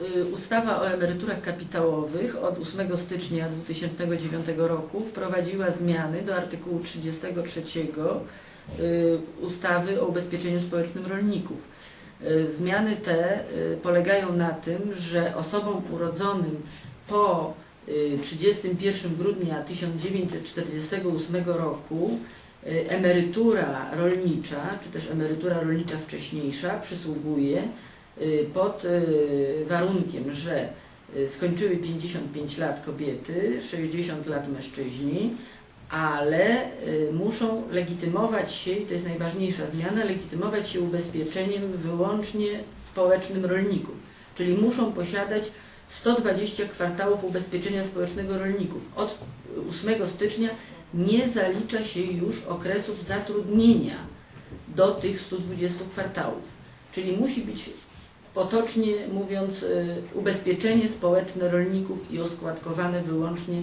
y, ustawa o emeryturach kapitałowych od 8 stycznia 2009 roku wprowadziła zmiany do artykułu 33 y, ustawy o ubezpieczeniu społecznym rolników. Y, Zmiany te polegają na tym, że osobom urodzonym po y, 31 grudnia 1948 roku emerytura rolnicza, czy też emerytura rolnicza wcześniejsza przysługuje pod y, warunkiem, że y, skończyły 55 lat kobiety, 60 lat mężczyźni, ale y, muszą legitymować się, i to jest najważniejsza zmiana, legitymować się ubezpieczeniem wyłącznie społecznym rolników, czyli muszą posiadać 120 kwartałów ubezpieczenia społecznego rolników. Od 8 stycznia nie zalicza się już okresów zatrudnienia do tych 120 kwartałów, czyli musi być potocznie mówiąc y, ubezpieczenie społeczne rolników i oskładkowane wyłącznie y,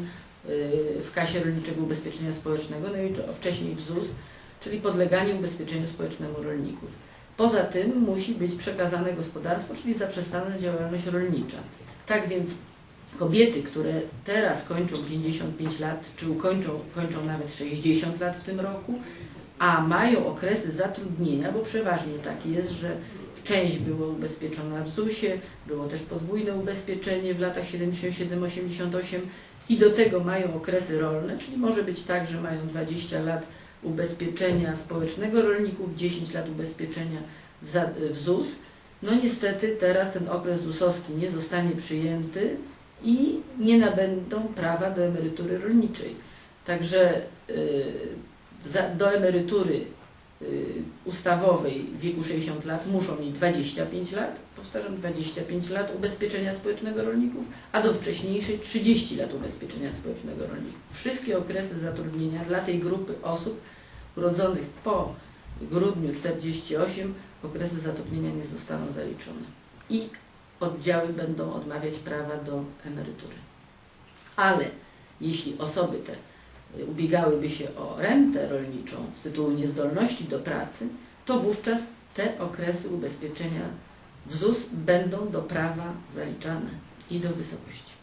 w kasie rolniczego ubezpieczenia społecznego, no i wcześniej w ZUS, czyli podleganie ubezpieczeniu społecznemu rolników. Poza tym musi być przekazane gospodarstwo, czyli zaprzestana działalność rolnicza. Tak więc kobiety, które teraz kończą 55 lat, czy ukończą, kończą nawet 60 lat w tym roku, a mają okresy zatrudnienia, bo przeważnie tak jest, że część była ubezpieczona w ZUS-ie, było też podwójne ubezpieczenie w latach 77-88 i do tego mają okresy rolne, czyli może być tak, że mają 20 lat ubezpieczenia społecznego rolników, 10 lat ubezpieczenia w, ZUS. No niestety teraz ten okres ZUS-owski nie zostanie przyjęty i nie nabędą prawa do emerytury rolniczej. Także y, do emerytury y, ustawowej w wieku 60 lat muszą mieć 25 lat, powtarzam 25 lat ubezpieczenia społecznego rolników, a do wcześniejszej 30 lat ubezpieczenia społecznego rolników. Wszystkie okresy zatrudnienia dla tej grupy osób urodzonych po grudniu 48 okresy zatrudnienia nie zostaną zaliczone i oddziały będą odmawiać prawa do emerytury. Ale jeśli osoby te ubiegałyby się o rentę rolniczą z tytułu niezdolności do pracy, to wówczas te okresy ubezpieczenia w ZUS będą do prawa zaliczane i do wysokości.